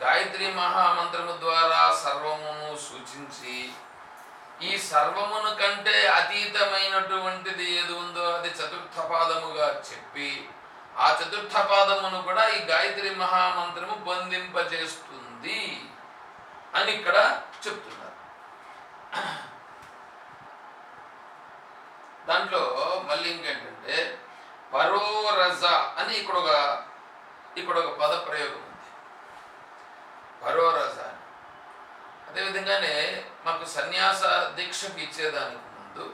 గాయత్రి మహామంత్రము ద్వారా సర్వమును సూచించి ఈ సర్వమును కంటే అతీతమైనటువంటిది ఏది ఉందో అది చతుర్థ పాదముగా చెప్పి ఆ చతుర్థ పాదమును కూడా ఈ గాయత్రి మహామంత్రము బంధింపజేస్తుంది అని ఇక్కడ చెప్తున్నారు. దాంట్లో మళ్ళీ ఇంకేంటంటే పరోరజ అని ఇక్కడ ఒక ఇక్కడ ఒక పద ప్రయోగం ఉంది పరోరజ అదేవిధంగానే మాకు సన్యాస దీక్షకు ఇచ్చేదానికి ముందు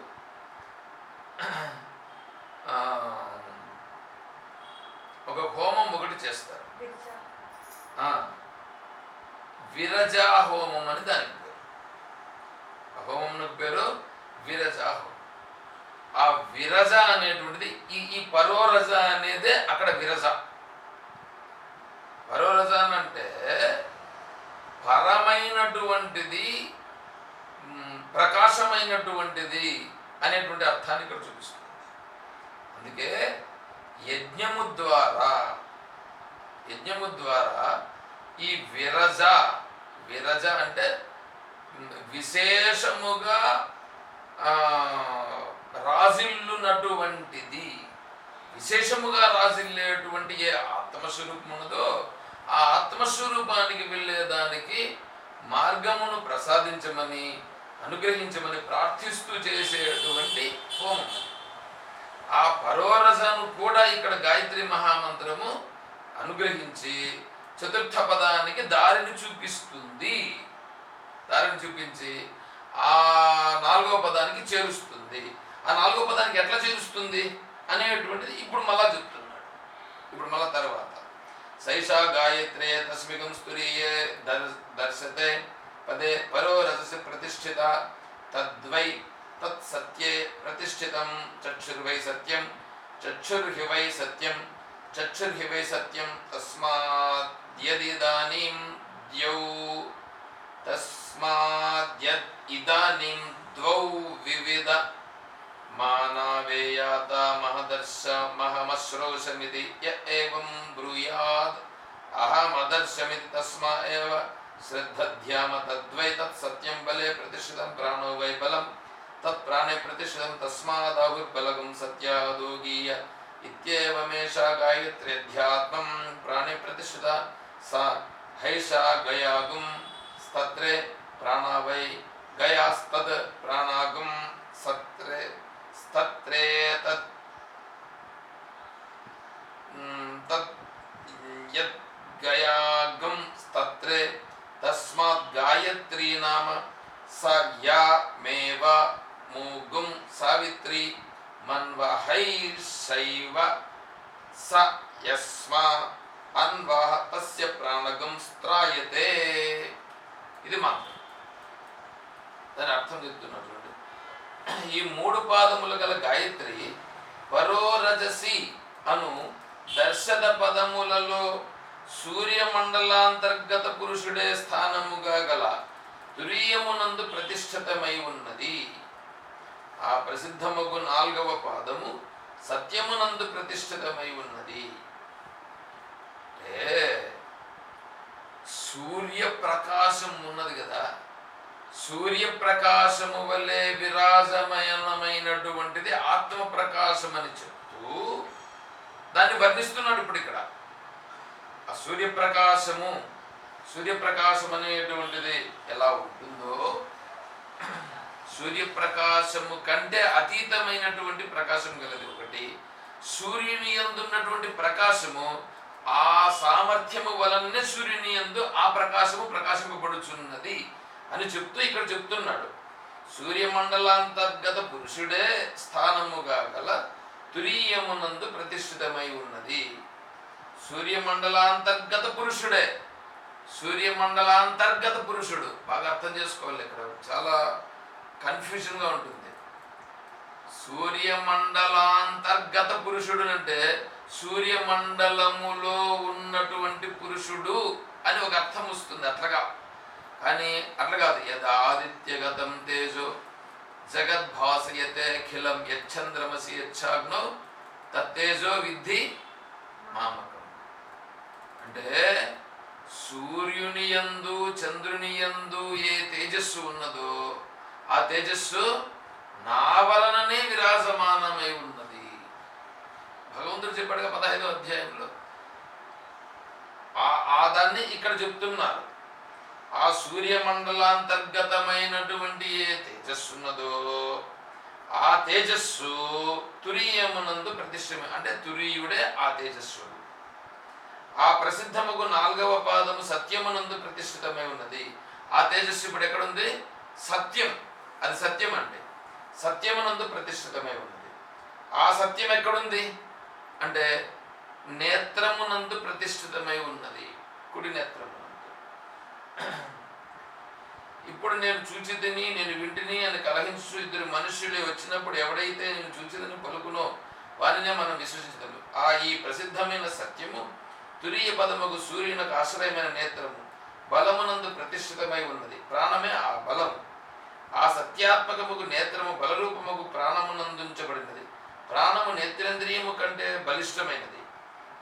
ఒక హోమం ఒకటి చేస్తారు. ఆ, విరజా హోమం అని దానికి పేరు. ఆ హోమం పేరు విరజా హోమం. ఆ విరజ అనేటువంటిది ఈ ఈ పరోరజ అనేదే అక్కడ విరజ. పరోరజ అని అంటే పరమైనటువంటిది ప్రకాశమైనటువంటిది అనేటువంటి అర్థాన్ని ఇక్కడ చూపిస్తుంది. అందుకే యజ్ఞము ద్వారా యజ్ఞము ద్వారా ఈ విరజ విరజ అంటే విశేషముగా రాజిల్లునటువంటిది. విశేషముగా రాజిల్లేటువంటి ఏ ఆత్మస్వరూపం ఉన్నదో ఆ ఆత్మస్వరూపానికి వెళ్ళేదానికి మార్గమును ప్రసాదించమని అనుగ్రహించమని ప్రార్థిస్తూ చేసేటువంటి హోమం. ఆ పరోరసను కూడా ఇక్కడ గాయత్రి మహామంత్రము అనుగ్రహించి చతుర్థ పదానికి దారిని చూపిస్తుంది. దారిని చూపించి ఆ నాలుగో పదానికి చేరుస్తుంది. ఆ నాలుగో పదానికి ఎట్లా చేరుస్తుంది అనేటువంటిది ఇప్పుడు మళ్ళా చెప్తున్నాడు. ఇప్పుడు మళ్ళా తర్వాత. सैषा गायत्रे तस्मिकं स्तुरीये दर्, दर्शते। पदे, परो रजसि प्रतिष्ठिता। तद्वै, तत्सत्ये प्रतिष्ठितं। चक्षुर्वै सत्यं चक्षुर्हि वै सत्यं चक्षुर्हि वै सत्यं। तस्माद्यदिदानीं द्यौ तस्माद्यद् इदानीं द्वौ विविध मानावेयात महदर्श महमश्रोषमिति य एवं ब्रूयात्। अहमदर्शमिति तस्मा एव। श्रद्धध्याम तद्वै तत्सत्यं बले प्रतिष्ठितं प्राणो वै बलं। तत्प्राणे प्रतिष्ठितं तस्मादाहुर्बलगं सत्यादोगीय। इत्येवमेषा गायत्र्यध्यात्मं प्राणे प्रतिष्ठिता सा हैषा गयागुं। स्तत्रे प्राणा वै गयास्तद् प्राणागुं। सत्रे ప్రాణాగుం సత్రే స్తత్రే తత్ మ్, తత్ యద్ గయాగం స్తత్రే తస్మాత్ గాయత్రీ నామ స యా మేవ మూగుం సావిత్రి మన్వహైర్షైవ స యస్మా అన్వహ తస్య ప్రాణగం స్త్రాయతే ఇది మంత్రం దాని అర్థం చెప్తున్నటువంటి ఈ మూడు పాదములు గల గాయత్రి పరోరజసి అను దర్శన పదములలో సూర్యమండలాంతర్గత పురుషుడే స్థానముగా గల తురీయమునందు ప్రతిష్ఠితమై ఉన్నది. ఆ ప్రసిద్ధముగు నాల్గవ పాదము సత్యమునందు ప్రతిష్ఠితమై ఉన్నది. సూర్య ప్రకాశం ఉన్నది కదా. సూర్యప్రకాశము వలె విరాజమయనమైనటువంటిది ఆత్మ ప్రకాశం అని చెప్తూ దాన్ని వర్ణిస్తున్నాడు ఇప్పుడు ఇక్కడ. ఆ సూర్యప్రకాశము సూర్యప్రకాశం అనేటువంటిది ఎలా ఉంటుందో సూర్యప్రకాశము కంటే అతీతమైనటువంటి ప్రకాశం గలది ఒకటి సూర్యుని ఎందున్నటువంటి ప్రకాశము ఆ సామర్థ్యము వలనే సూర్యుని ఎందు ఆ ప్రకాశము ప్రకాశింపబడుచున్నది. అని చెప్తూ ఇక్కడ చెప్తున్నాడు. సూర్యమండలాంతర్గత పురుషుడే స్థానముగా గల తురీయమునందు ప్రతిష్ఠితమై ఉన్నది. సూర్యమండలాంతర్గత పురుషుడే. సూర్యమండలాంతర్గత పురుషుడు. బాగా అర్థం చేసుకోవాలి ఇక్కడ. చాలా కన్ఫ్యూజన్గా ఉంటుంది. సూర్యమండలాంతర్గత పురుషుడు అంటే సూర్యమండలములో ఉన్నటువంటి పురుషుడు అని ఒక అర్థం వస్తుంది అట్లగా. కానీ అట్లా కాదు. యదాదిత్యగతం తేజో జగద్భాసయతే అఖిలం యచ్చంద్రమసి యచ్చాగ్నో తత్తేజో విద్ధి మామకం. అంటే సూర్యుని యందు చంద్రుని యందు ఏ తేజస్సు ఉన్నదో ఆ తేజస్సు నా వలననే విరాజమానమై ఉన్నది. భగవంతుడు చెప్పాడుగా పదహైదో అధ్యాయంలో. ఆ ఆ దాన్ని ఇక్కడ చెప్తున్నారు. ఆ సూర్యమండలాంతర్గతమైనటువంటి ఏ తేజస్సు ఉన్నదో ఆ తేజస్సు తురీయమునందు ప్రతిష్టమే అంటే తురీయుడే ఆ తేజస్సుడు ఆ ప్రసిద్ధముకు నాలుగవ పాదము సత్యమునందు ప్రతిష్ఠితమై ఉన్నది. ఆ తేజస్సు ఇప్పుడు ఎక్కడుంది? సత్యం. అది సత్యం అంటే సత్యమునందు ప్రతిష్ఠితమై ఉన్నది. ఆ సత్యం ఎక్కడుంది? అంటే నేత్రమునందు ప్రతిష్ఠితమై ఉన్నది. కుడి నేత్రము. ఇప్పుడు నేను చూచితిని నేను వింటిని అని కలహించు ఇద్దరు మనుష్యులే వచ్చినప్పుడు ఎవడైతే నేను చూచిదని పలుకునో వారినే మనం విశ్వసించదు ఆ ఈ ప్రసిద్ధమైన సత్యము తురియ పదముకు సూర్యునకు ఆశ్రయమైన నేత్రము బలమునందు ప్రతిష్ఠితమై ఉన్నది. ప్రాణమే ఆ బలము ఆ సత్యాత్మకముకు నేత్రము బలరూపముకు ప్రాణమునందుంచబడినది. ప్రాణము నేత్రేంద్రియము కంటే బలిష్టమైనది.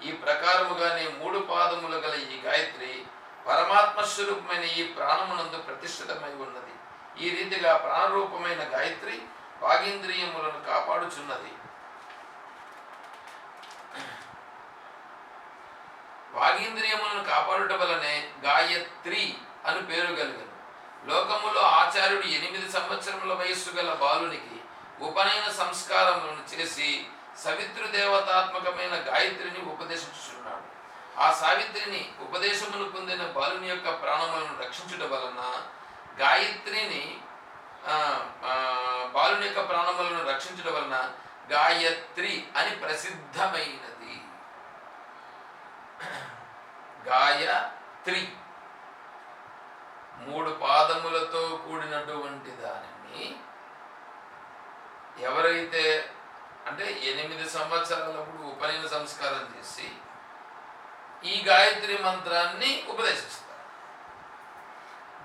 ఈ ప్రకారముగానే మూడు పాదములు గల ఈ గాయత్రి పరమాత్మ స్వరూపమైన ఈ ప్రాణమునందు ప్రతిష్ఠితమై ఉన్నది. ఈ రీతిగా ప్రాణరూపమైన గాయత్రి వాగేంద్రియములను కాపాడుచున్నది. వాగేంద్రియములను కాపాడుట వలనే గాయత్రి అని పేరు కలిగింది లోకములో ఆచార్యుడు ఎనిమిది సంవత్సరముల వయస్సు గల బాలునికి ఉపనయన సంస్కారములను చేసి సవిత్రు దేవతాత్మకమైన గాయత్రిని ఉపదేశించుచున్నాడు. ఆ సావిత్రిని ఉపదేశమును పొందిన బాలుని యొక్క ప్రాణములను రక్షించుట వలన గాయత్రిని బాలుని యొక్క ప్రాణములను రక్షించుట వలన గాయత్రి అని ప్రసిద్ధమైనది. గాయత్రి మూడు పాదములతో కూడినటువంటి దానిని ఎవరైతే అంటే ఎనిమిది సంవత్సరాలప్పుడు ఉపనయన సంస్కారం చేసి ఈ గాయత్రి మంత్రాన్ని ఉపదేశిస్తారు.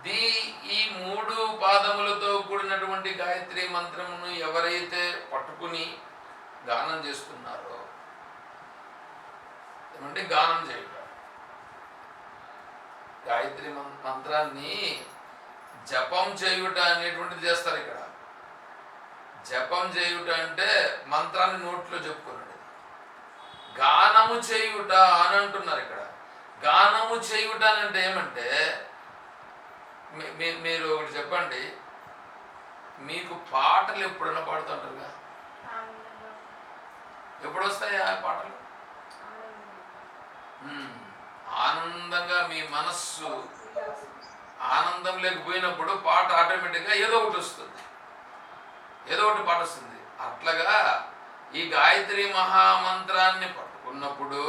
దీ ఈ మూడు పాదములతో కూడినటువంటి గాయత్రి మంత్రమును ఎవరైతే పట్టుకుని గానం చేస్తున్నారో ఏమంటే గానం చేయుట. గాయత్రి మం- మంత్రాన్ని జపం చేయుట అనేటువంటిది చేస్తారు ఇక్కడ. జపం చేయుట అంటే మంత్రాన్ని నోట్లో చెప్పుకున్నాడు గానము చేయుట అని అంటున్నారు ఇక్కడ. గానము చేయుట అని అంటే ఏమంటే మీరు ఒకటి చెప్పండి. మీకు పాటలు ఎప్పుడైనా పాడుతుంటారుగా? ఎప్పుడు వస్తాయి ఆ పాటలు? ఆనందంగా మీ మనస్సు ఆనందం లేకపోయినప్పుడు పాట ఆటోమేటిక్గా ఏదో ఒకటి వస్తుంది. ఏదో ఒకటి పాట వస్తుంది. అట్లాగా ఈ గాయత్రి మహామంత్రాన్ని పట్టుకున్నప్పుడు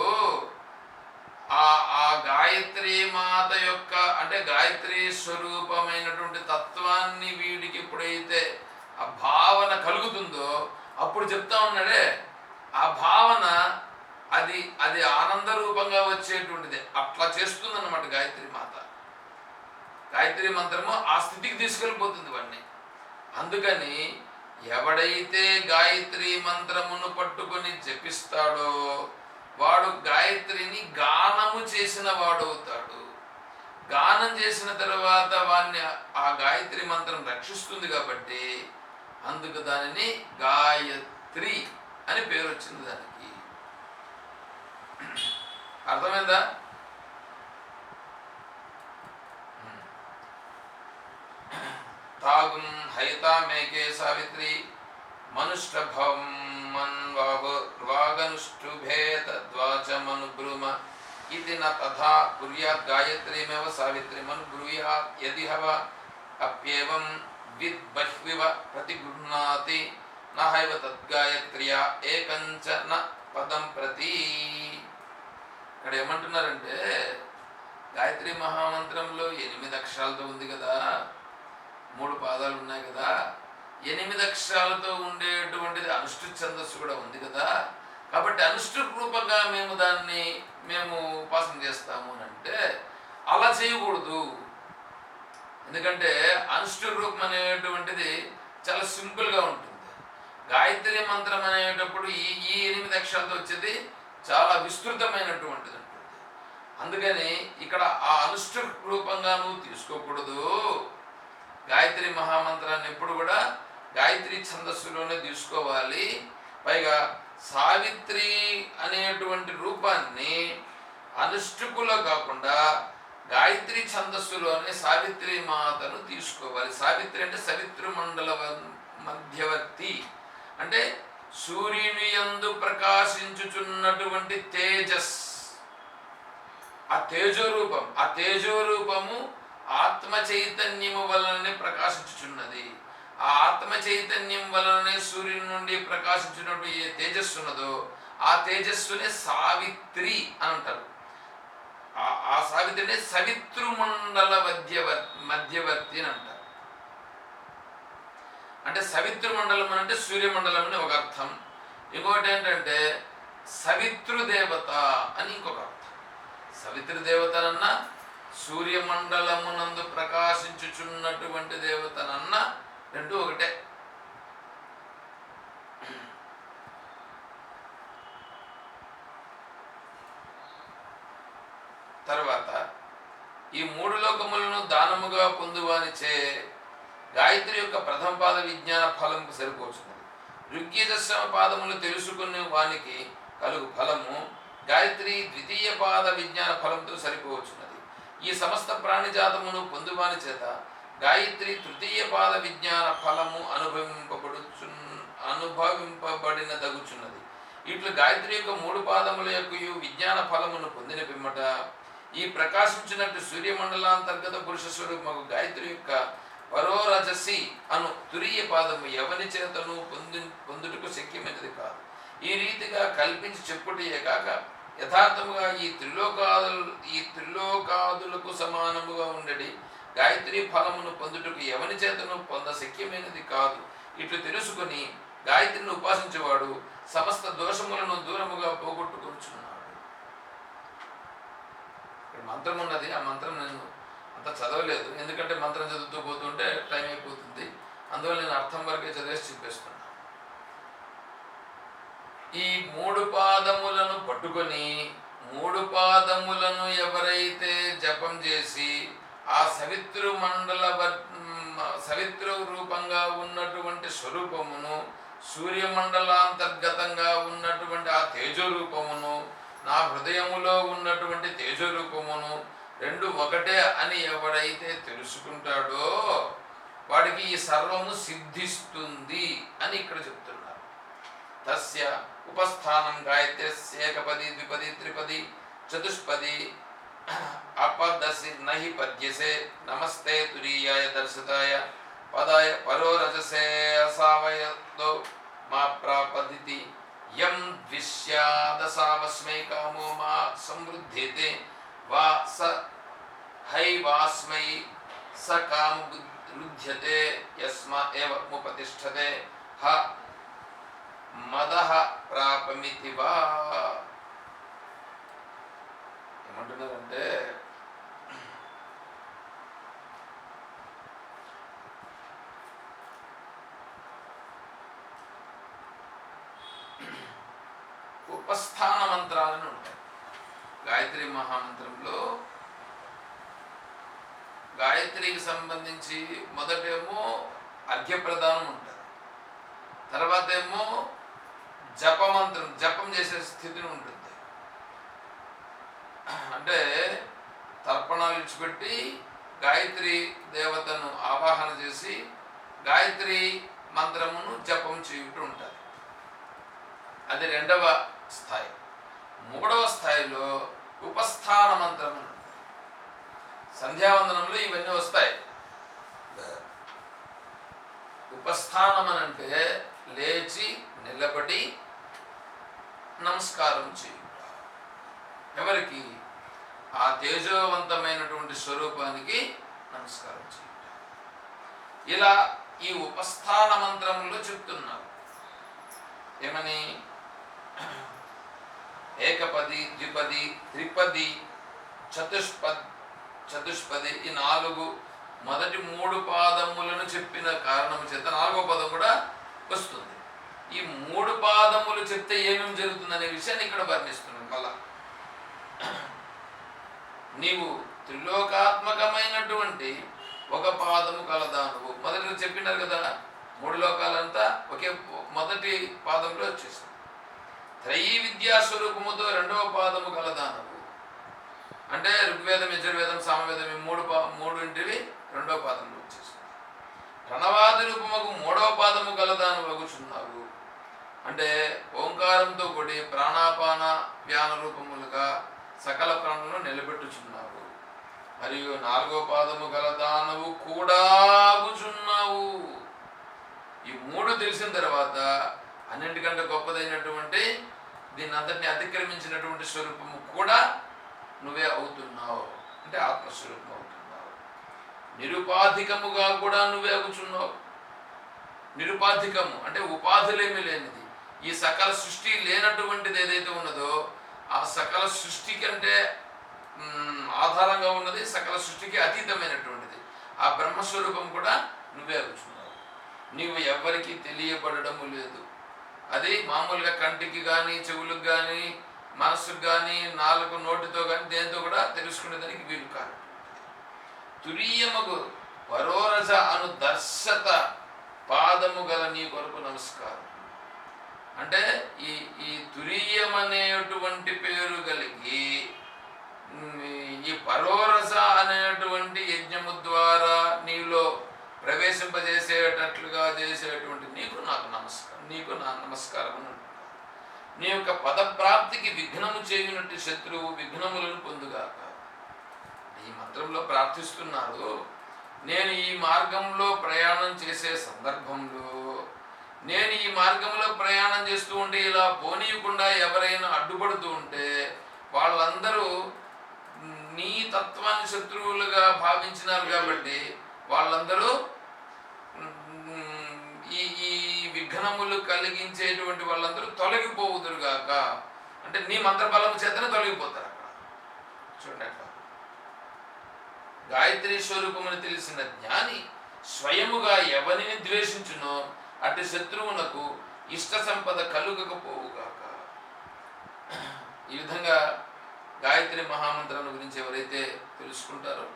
ఆ ఆ గాయత్రి మాత యొక్క అంటే గాయత్రి స్వరూపమైనటువంటి తత్వాన్ని వీడికి ఎప్పుడైతే ఆ భావన కలుగుతుందో అప్పుడు చెప్తా ఉన్నాడే ఆ భావన అది అది ఆనంద రూపంగా వచ్చేటువంటిది. అట్లా చేస్తుందన్నమాట గాయత్రి మాత. గాయత్రి మంత్రము ఆ స్థితికి తీసుకెళ్ళిపోతుంది వాడిని. అందుకని ఎవడైతే గాయత్రి మంత్రమును పట్టుకొని జపిస్తాడో వాడు గాయత్రిని గానము చేసిన వాడవుతాడు. గానం చేసిన తర్వాత వాడిని ఆ గాయత్రి మంత్రం రక్షిస్తుంది కాబట్టి అందుకు దానిని గాయత్రి అని పేరు వచ్చింది దానికి. అర్థమైందా? తాగుం హైతా మేకే సావిత్రి మనుష్టభం మన్వాగనుష్ఠుభేత ద్వాచమనుబ్రూమ ఇది న తథా కుర్యాత్ గాయత్రీమేవ సావిత్రిమను బ్రూయాత్ యది హవ అప్యేవం విద్ బహ్వివ ప్రతిగృహ్ణాతి నహైవ తద్గాయత్ర్యా ఏకంచ న పదం ప్రతి ఇక్కడ ఏమంటున్నారంటే గాయత్రి మహామంత్రంలో ఎనిమిది అక్షరాలతో ఉంది కదా. మూడు పాదాలు ఉన్నాయి కదా. ఎనిమిది అక్షరాలతో ఉండేటువంటిది అనుష్ఠు ఛందస్సు కూడా ఉంది కదా. కాబట్టి అనుష్ఠు రూపంగా మేము దాన్ని మేము ఉపాసన చేస్తాము అని అంటే అలా చేయకూడదు. ఎందుకంటే అనుష్ఠు రూపం అనేటువంటిది చాలా సింపుల్గా ఉంటుంది. గాయత్రి మంత్రం అనేటప్పుడు ఈ ఈ ఎనిమిది అక్షరాలతో వచ్చేది చాలా విస్తృతమైనటువంటిది ఉంటుంది. అందుకని ఇక్కడ ఆ అనుష్ఠ రూపంగా నువ్వు తీసుకోకూడదు. గాయత్రి మహామంత్రాన్ని ఎప్పుడు కూడా గాయత్రి ఛందస్సులోనే తీసుకోవాలి. పైగా సావిత్రి అనేటువంటి రూపాన్ని అనుష్టుకులో కాకుండా గాయత్రి ఛందస్సులోనే సావిత్రి మాతను తీసుకోవాలి. సావిత్రి అంటే సవిత్రు మండల మధ్యవర్తి. అంటే సూర్యుని యందు ప్రకాశించుచున్నటువంటి తేజస్. ఆ తేజోరూపం ఆ తేజోరూపము ఆత్మ చైతన్యము వలననే ప్రకాశించుచున్నది. ఆ ఆత్మ చైతన్యం వలననే సూర్యుని నుండి ప్రకాశించినప్పుడు ఏ తేజస్సు ఉన్నదో ఆ తేజస్సునే సావిత్రి అని అంటారు ఆ- ఆ సావిత్రిని సవితృమండల మధ్యవర్ మధ్యవర్తి అని అంటారు. అంటే సవితృమండలం అంటే సూర్యమండలం అని ఒక అర్థం. ఇంకొకటి ఏంటంటే సవితృదేవత అని ఇంకొక అర్థం. సవితృదేవతనన్న సూర్యమండలమునందు ప్రకాశించుచున్నటువంటి దేవతనన్న రెండు ఒకటే. తర్వాత ఈ మూడు లోకములను దానముగా పొందువానిచే గాయత్రి యొక్క ప్రథమ పాద విజ్ఞాన ఫలంకు సరిపోచున్నది. ఋగ్యజశ్రమ పాదములు తెలుసుకునే వానికి కలుగు ఫలము గాయత్రి ద్వితీయ పాద విజ్ఞాన ఫలంతో సరిపోవచ్చున్నది. ఈ సమస్త ప్రాణిజాతమును పొందువాని చేత గాయత్రి తృతీయ పాద విజ్ఞాన ఫలము అనుభవింపబడుచు అనుభవింపబడిన దగుచున్నది ఇట్లు గాయత్రి యొక్క మూడు పాదముల యొక్క విజ్ఞాన ఫలమును పొందిన పిమ్మట ఈ ప్రకాశించినట్టు సూర్యమండలాంతర్గత పురుష స్వరూపము గాయత్రి యొక్క పరోరజసి అను తురియ పాదము ఎవని చేతను పొంది పొందుటకు శక్యమైనది కాదు. ఈ రీతిగా కల్పించి చెప్పుటయే కాక యథార్థముగా ఈ త్రిలోకాదులు ఈ త్రిలోకాదులకు సమానముగా ఉండడి గాయత్రి ఫలమును పొందుటకు ఎవని చేతను పొంద శక్యమైనది కాదు. ఇట్లు తెలుసుకొని గాయత్రిని ఉపాసించేవాడు సమస్త దోషములను దూరముగా పోగొట్టుకొచ్చున్నాడు ఇక్కడ మంత్రం ఉన్నది ఆ మంత్రం నేను అంత చదవలేదు. ఎందుకంటే మంత్రం చదువుతూ పోతుంటే టైం అయిపోతుంది. అందువల్ల నేను అర్థం వరకే చదివేసి చెప్పేస్తున్నా. ఈ మూడు పాదములను పాదములను ఎవరైతే జపం చేసి ఆ సవిత్రు మండల వ- సవిత్రు రూపంగా ఉన్నటువంటి స్వరూపమును సూర్యమండలాంతర్గతంగా ఉన్నటువంటి ఆ తేజో రూపమును నా హృదయములో ఉన్నటువంటి తేజో రూపమును రెండు ఒకటే అని ఎవడైతే తెలుసుకుంటాడో వాడికి ఈ సర్వము సిద్ధిస్తుంది అని ఇక్కడ చెప్తున్నారు. తస్య ఉపస్థానం గాయత్ర్యేకపది ద్విపది త్రిపది चतुष्पदी। अपदसिर्नहि पद्यसे नमस्ते तुरीयाय दर्शताय। पदाय परो रजसे असावयतो मा प्रापदिति यं द्विष्यादसावस्मै कामो मा समृद्ध्येते वा स हैवास्मै स काम रुध्यते यस्मा एव मुपतिष्ठते। ह मदः प्रापमिति वा। ఏమంటున్నారంటే ఉపస్థాన మంత్రాలను ఉంటాయి. గాయత్రి మహామంత్రంలో గాయత్రికి సంబంధించి మొదటేమో అర్ఘ్యప్రదానం ఉంటుంది. తర్వాత ఏమో జపమంత్రం జపం చేసే స్థితిని ఉంటుంది. అంటే తర్పణాలు ఇచ్చిపెట్టి గాయత్రి దేవతను ఆవాహన చేసి గాయత్రి మంత్రమును జపం చేయుట ఉంటుంది అది రెండవ స్థాయి. మూడవ స్థాయిలో ఉపస్థాన మంత్రము. సంధ్యావందనంలో ఇవన్నీ వస్తాయి. ఉపస్థానం అని అంటే లేచి నిలబడి నమస్కారం చేయుట ఎవరికి? ఆ తేజోవంతమైనటువంటి స్వరూపానికి నమస్కారం చేయుట. ఇలా ఈ ఉపస్థాన మంత్రంలో చెప్తున్నారు. ఏమని? ఏకపది ద్విపది త్రిపది చతుష్పద్ చతుష్పది ఈ నాలుగు మొదటి మూడు పాదములను చెప్పిన కారణం చేత నాలుగో పదం కూడా వస్తుంది. ఈ మూడు పాదములు చెప్తే ఏమేమి జరుగుతుందనే విషయాన్ని ఇక్కడ వర్ణిస్తున్నాం. మళ్ళా. నీవు త్రిలోకాత్మకమైనటువంటి ఒక పాదము కలదానువు. మొదటి చెప్పినారు కదా మూడు లోకాలంతా ఒకే మొదటి పాదంలో వచ్చేసింది. త్రయీ విద్యా స్వరూపముతో రెండవ పాదము కలదానవు. అంటే ఋగ్వేదం యజుర్వేదం సామవేదం ఈ మూడు పా మూడింటివి రెండవ పాదంలో వచ్చేసింది. ప్రణవాది రూపముకు మూడవ పాదము కలదాను వగుచున్నావు అంటే ఓంకారంతో కూడి ప్రాణాపాన వ్యాన రూపములుగా సకల ప్రాణులను నిలబెట్టుచున్నావు. మరియు నాలుగో పాదము గల దానవు కూడాగుచున్నావు ఈ మూడు తెలిసిన తర్వాత అన్నింటికంటే గొప్పదైనటువంటి దీన్ని అందరిని అతిక్రమించినటువంటి స్వరూపము కూడా నువ్వే అవుతున్నావు. అంటే ఆత్మస్వరూపం అవుతున్నావు. నిరుపాధికముగా కూడా నువ్వే అవుచున్నావు. నిరుపాధికము అంటే ఉపాధులేమీ లేనిది. ఈ సకల సృష్టి లేనటువంటిది ఏదైతే ఉన్నదో ఆ సకల సృష్టి కంటే ఆధారంగా ఉన్నది సకల సృష్టికి అతీతమైనటువంటిది. ఆ బ్రహ్మస్వరూపం కూడా నువ్వే కూర్చున్నావు నీవు ఎవ్వరికీ తెలియబడము లేదు. అది మామూలుగా కంటికి కానీ చెవులకు కానీ మనస్సుకు కానీ నాలుగు నోటితో కానీ దేంతో కూడా తెలుసుకునేదానికి వీలు కాదు. తురీయమగు వరోరజ అను దర్శత పాదము గల నీ కొరకు నమస్కారం. అంటే ఈ ఈ తురీయమనేటువంటి పేరు కలిగి ఈ పరోరస అనేటువంటి యజ్ఞము ద్వారా నీలో ప్రవేశింపజేసేటట్లుగా చేసేటువంటి నీకు నాకు నమస్కారం నీకు నా నమస్కారం నీ యొక్క పదప్రాప్తికి విఘ్నము చేయనట్టు శత్రువు విఘ్నములను పొందుగాక. ఈ మంత్రంలో ప్రార్థిస్తున్నారు నేను ఈ మార్గంలో ప్రయాణం చేసే సందర్భంలో నేను ఈ మార్గంలో ప్రయాణం చేస్తూ ఉంటే ఇలా పోనీయకుండా ఎవరైనా అడ్డుపడుతూ ఉంటే వాళ్ళందరూ నీ తత్వాన్ని శత్రువులుగా భావించినారు కాబట్టి వాళ్ళందరూ ఈ ఈ విఘ్నములు కలిగించేటువంటి వాళ్ళందరూ తొలగిపోవుదురుగాక అంటే నీ మంత్రబలం చేతనే తొలగిపోతారు అక్కడ. చూడండి అట్లా గాయత్రి స్వరూపమని తెలిసిన జ్ఞాని స్వయముగా ఎవరిని ద్వేషించునో అటు శత్రువునకు ఇష్ట సంపద కలుగకపోవుగాక. ఈ విధంగా గాయత్రి మహామంత్రం గురించి ఎవరైతే తెలుసుకుంటారో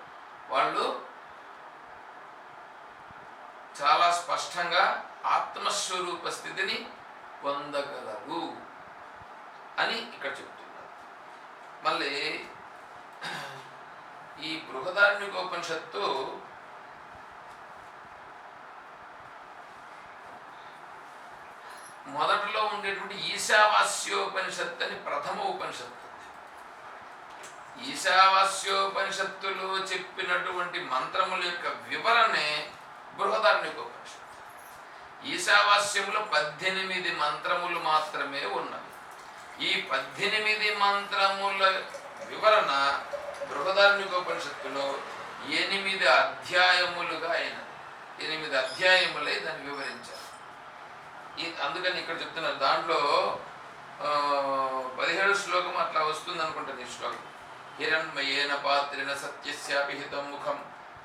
వాళ్ళు చాలా స్పష్టంగా ఆత్మస్వరూప స్థితిని పొందగలరు అని ఇక్కడ చెప్తున్నారు. మళ్ళీ ఈ బృహదారణ్యకోపనిషత్తు ఉండేటువంటి ఈశావాస్యోపనిషత్తు అని ప్రథమ ఉపనిషత్తు. ఈశావాస్యోపనిషత్తులో చెప్పినటువంటి మంత్రముల యొక్క వివరణే బృహదారణ్యకోపనిషత్తు ఈశావాస్యంలో పద్దెనిమిది మంత్రములు మాత్రమే ఉన్నవి. ఈ పద్దెనిమిది మంత్రముల వివరణ బృహదారణ్యకోపనిషత్తులో ఎనిమిది అధ్యాయములుగా అయినది. ఎనిమిది అధ్యాయములై దాన్ని వివరించారు. ఈ అందుకని ఇక్కడ చెప్తున్నారు. దాంట్లో పదిహేడు శ్లోకం అట్లా వస్తుంది అనుకుంటాను ఈ శ్లోకం. హిరణ్మయేన పాత్రిన సత్యస్యాపిహితం ముఖం.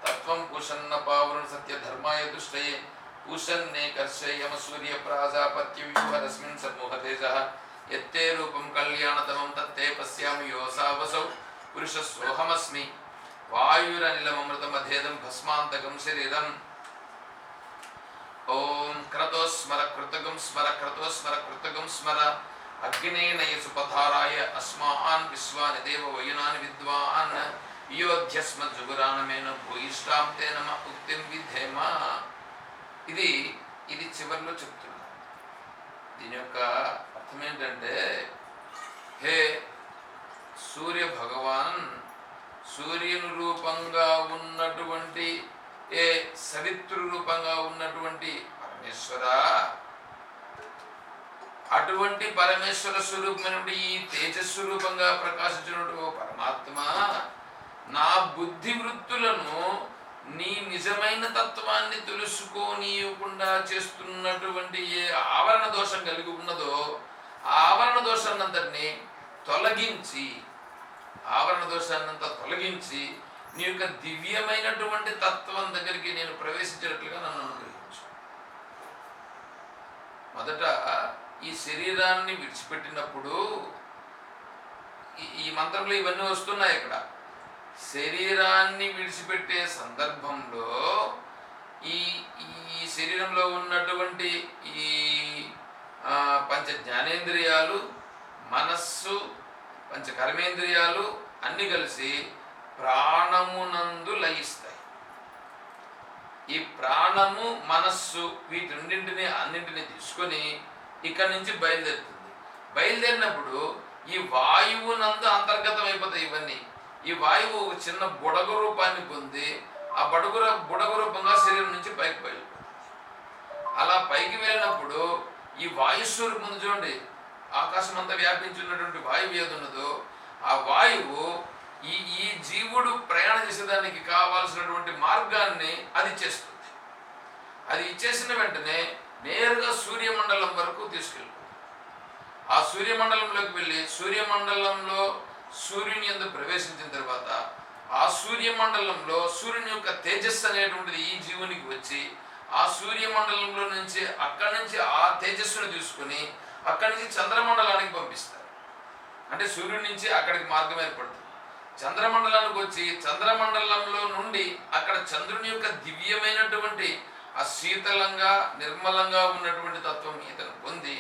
తత్వం కుషన్న పావన సత్య ధర్మాయ దుష్టయే. కుషన్నే కర్షయమ సూర్య ప్రాజాపత్య వ్యూహరస్మిన్ సమూహ తేజ. ఎత్తే రూపం కళ్యాణతమం తత్తే పశ్యామి యోసావసౌ పురుష సోహమస్మి. వాయురనిలమృతమధేదం భస్మాంతకం శరీరం. ఓం క్రతో స్మర కృతగం స్మర క్రతో స్మర కృతగం స్మర. అగ్నేనయ సుపధారాయ అస్మాన్ విశ్వాని దేవ వయునాన్ విద్వాన్. యోధ్యస్మ జుగురాణమేన భూయిష్టాం తే నమ ఉక్తిం విధేమ. ఇది ఇది చివరిలో చెప్తున్నా. దీని యొక్క అర్థం ఏంటంటే హే సూర్య భగవాన్ సూర్యుని రూపంగా ఉన్నటువంటి ఏ సవిత్రు రూపంగా ఉన్నటువంటి పరమేశ్వర? అటువంటి పరమేశ్వర స్వరూపమైనటువంటి ఈ తేజస్వరూపంగా ప్రకాశించినటువంటి ఓ పరమాత్మ నా బుద్ధి వృత్తులను నీ నిజమైన తత్వాన్ని తెలుసుకోనీయకుండా చేస్తున్నటువంటి ఏ ఆవరణ దోషం కలిగి ఉన్నదో ఆ ఆవరణ దోషాన్నంతటిని తొలగించి ఆవరణ దోషాన్నంతా తొలగించి నీ యొక్క దివ్యమైనటువంటి తత్వం దగ్గరికి నేను ప్రవేశించినట్లుగా నన్ను అనుగ్రహించు. మొదట ఈ శరీరాన్ని విడిచిపెట్టినప్పుడు ఈ- ఈ మంత్రంలో ఇవన్నీ వస్తున్నాయి ఇక్కడ. శరీరాన్ని విడిచిపెట్టే సందర్భంలో ఈ ఈ శరీరంలో ఉన్నటువంటి ఈ పంచ జ్ఞానేంద్రియాలు మనస్సు పంచ కర్మేంద్రియాలు అన్నీ కలిసి ప్రాణమునందు లయిస్తాయి. ఈ ప్రాణము మనస్సు వీటిన్నింటిని అన్నింటిని తీసుకొని ఇక్కడి నుంచి బయలుదేరుతుంది. బయలుదేరినప్పుడు ఈ వాయువునందు అంతర్గతం అయిపోతాయి ఇవన్నీ. ఈ వాయువు ఒక చిన్న బుడగ రూపాన్ని పొంది ఆ బడుగు బుడగ రూపంగా శరీరం నుంచి పైకి వెళ్ళిపోతుంది అలా పైకి వెళ్ళినప్పుడు ఈ వాయుస్వరూపం ఉంది చూడండి. ఆకాశం అంతా వ్యాపించి ఉన్నటువంటి వాయువు ఏది ఉన్నదో ఆ వాయువు జీవుడు ప్రయాణం చేసేదానికి కావాల్సినటువంటి మార్గాన్ని అది ఇచ్చేస్తుంది. అది ఇచ్చేసిన వెంటనే నేరుగా సూర్యమండలం వరకు తీసుకెళ్ళిపోతుంది. ఆ సూర్యమండలంలోకి వెళ్ళి సూర్యమండలంలో సూర్యుని ఎందు ప్రవేశించిన తర్వాత ఆ సూర్యమండలంలో సూర్యుని యొక్క తేజస్సు అనేటువంటిది ఈ జీవునికి వచ్చి ఆ సూర్యమండలంలో నుంచి అక్కడి నుంచి ఆ తేజస్సును తీసుకుని అక్కడి నుంచి చంద్రమండలానికి పంపిస్తారు. అంటే సూర్యుడి నుంచి అక్కడికి మార్గం ఏర్పడుతుంది. చంద్రమండలానికి వచ్చి చంద్రమండలంలో నుండి అక్కడ చంద్రుని యొక్క దివ్యమైనటువంటి ఆ శీతలంగా నిర్మలంగా ఉన్నటువంటి తత్వం ఇతను పొంది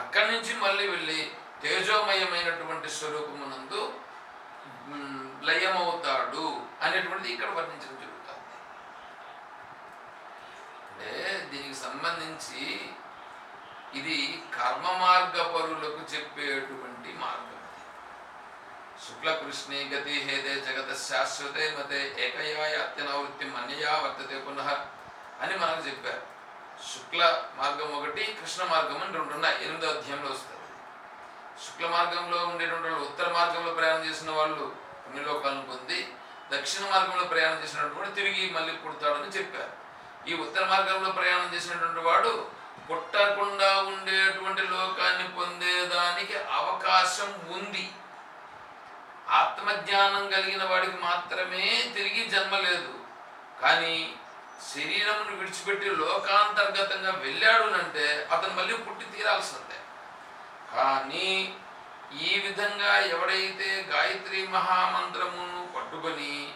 అక్కడి నుంచి మళ్ళీ వెళ్ళి తేజోమయమైనటువంటి స్వరూపమునందు లయమవుతాడు అనేటువంటిది ఇక్కడ వర్ణించడం జరుగుతుంది. అంటే దీనికి సంబంధించి ఇది కర్మ మార్గ పరులకు చెప్పేటువంటి మార్గం. ఇది. శుక్ల గతి హేదే జగత శాశ్వతే మతే ఏకయా యాత్యనవృత్తి అన్యయా వర్తతే పునః అని మనకు చెప్పారు. శుక్ల మార్గం ఒకటి కృష్ణ మార్గం అని రెండు ఉన్నాయి. ఎనిమిదో అధ్యాయంలో వస్తుంది. శుక్ల మార్గంలో ఉండేటువంటి వాళ్ళు ఉత్తర మార్గంలో ప్రయాణం చేసిన వాళ్ళు పుణ్యలోకాలను పొంది దక్షిణ మార్గంలో ప్రయాణం చేసినటువంటి తిరిగి మళ్ళీ పుడతాడని చెప్పారు. ఈ ఉత్తర మార్గంలో ప్రయాణం చేసినటువంటి వాడు పుట్టకుండా ఉండేటువంటి లోకాన్ని పొందేదానికి అవకాశం ఉంది. ఆత్మజ్ఞానం కలిగిన వాడికి మాత్రమే తిరిగి జన్మ లేదు. కానీ శరీరమును విడిచిపెట్టి లోకాంతర్గతంగా వెళ్ళాడు అంటే అతను మళ్ళీ పుట్టి తీరాల్సిందే. కానీ ఈ విధంగా ఎవడైతే గాయత్రి మహామంత్రమును పట్టుకొని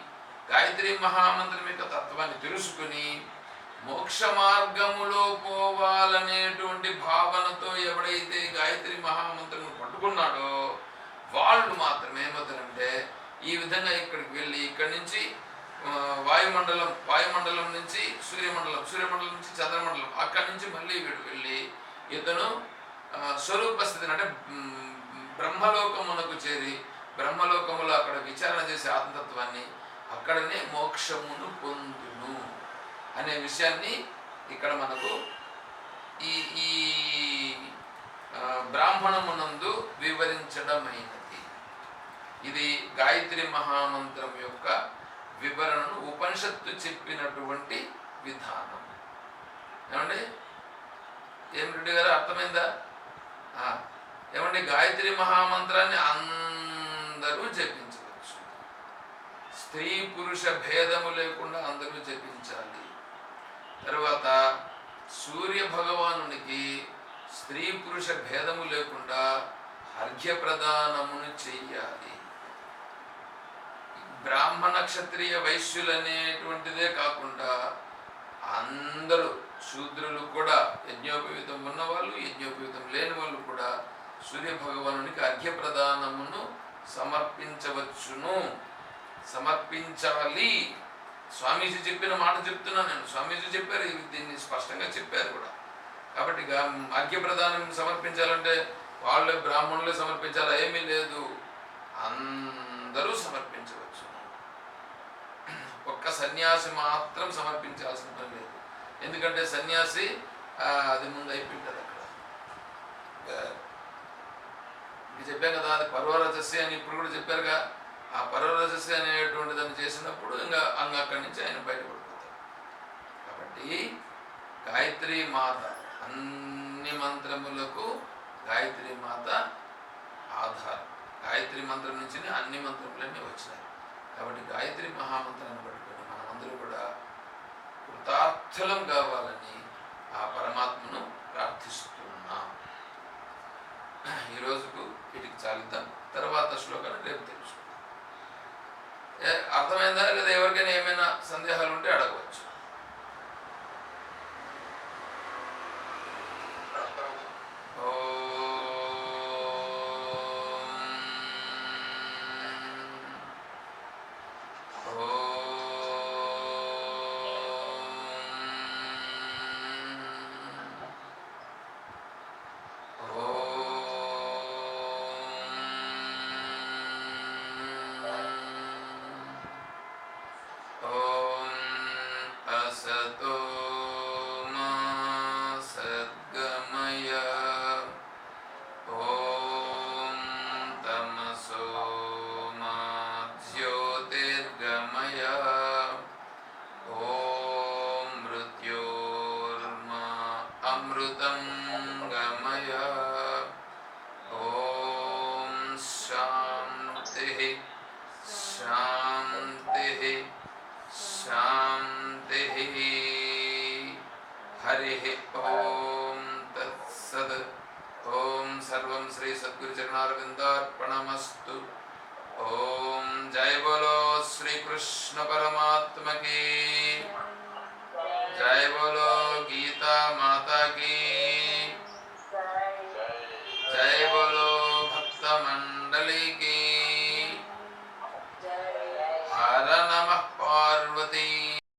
గాయత్రి మహామంత్రం యొక్క తత్వాన్ని తెలుసుకుని మోక్ష మార్గములో పోవాలనేటువంటి భావనతో ఎవడైతే గాయత్రి మహామంత్రమును పట్టుకున్నాడో వాళ్ళు మాత్రమే ఏమవుతారంటే ఈ విధంగా ఇక్కడికి వెళ్ళి ఇక్కడి నుంచి వాయుమండలం వాయుమండలం నుంచి సూర్యమండలం సూర్యమండలం నుంచి చంద్రమండలం అక్కడి నుంచి మళ్ళీ వీడు వెళ్ళి ఇతను స్వరూప స్థితిని అంటే బ్రహ్మలోకమునకు చేరి బ్రహ్మలోకములో అక్కడ విచారణ చేసే ఆత్మతత్వాన్ని అక్కడనే మోక్షమును పొందును అనే విషయాన్ని ఇక్కడ మనకు ఈ ఈ బ్రాహ్మణమునందు వివరించడమైనది. ఇది గాయత్రి మహామంత్రం యొక్క వివరణను ఉపనిషత్తు చెప్పినటువంటి విధానం. ఏమండి? ఏం రెడ్డి గారు అర్థమైందా? ఏమండి? గాయత్రి మహామంత్రాన్ని అందరూ జపించవచ్చు. స్త్రీ పురుష భేదము లేకుండా అందరూ జపించాలి. తర్వాత సూర్య భగవానునికి స్త్రీ పురుష భేదము లేకుండా అర్ఘ్య ప్రదానమును చెయ్యాలి బ్రాహ్మణ క్షత్రియ వైశ్యులనేటువంటిదే కాకుండా అందరూ శూద్రులు కూడా యజ్ఞోపవీతం ఉన్నవాళ్ళు యజ్ఞోపవీతం లేని వాళ్ళు కూడా సూర్య భగవానునికి అర్ఘ్య ప్రదానమును సమర్పించవచ్చును. సమర్పించాలి. స్వామీజీ చెప్పిన మాట చెప్తున్నా నేను. స్వామీజీ చెప్పారు దీన్ని స్పష్టంగా చెప్పారు కూడా. కాబట్టి ఇక సమర్పించాలంటే వాళ్ళే బ్రాహ్మణులే సమర్పించాలా? ఏమీ లేదు. అందరూ సమర్పించవచ్చు. ఒక్క సన్యాసి మాత్రం సమర్పించాల్సిన పని లేదు. ఎందుకంటే సన్యాసి అది ముందు అయిపోయింటుంది అక్కడ. ఇది చెప్పాను కదా అది పర్వరజస్సి అని ఇప్పుడు కూడా చెప్పారుగా ఆ పర్వరజస్సి అనేటువంటి దాన్ని చేసినప్పుడు ఇంకా అంగ అక్కడి నుంచి ఆయన బయటపడిపోతారు కాబట్టి గాయత్రి మాత అన్ని మంత్రములకు గాయత్రి మాత ఆధారం. గాయత్రి మంత్రం నుంచి అన్ని మంత్రములన్నీ వచ్చినాయి. కాబట్టి గాయత్రి మహామంత్రాన్ని పట్టుకొని మనమందరూ కూడా కృతార్థులం కావాలని ఆ పరమాత్మను ప్రార్థిస్తున్నాం. ఈ రోజుకు వీటికి చాలిద్దాం. తర్వాత శ్లోకాన్ని రేపు తెలుసుకుందాం. అర్థమైందా? లేదా ఎవరికైనా ఏమైనా సందేహాలు ఉంటే అడగవచ్చు.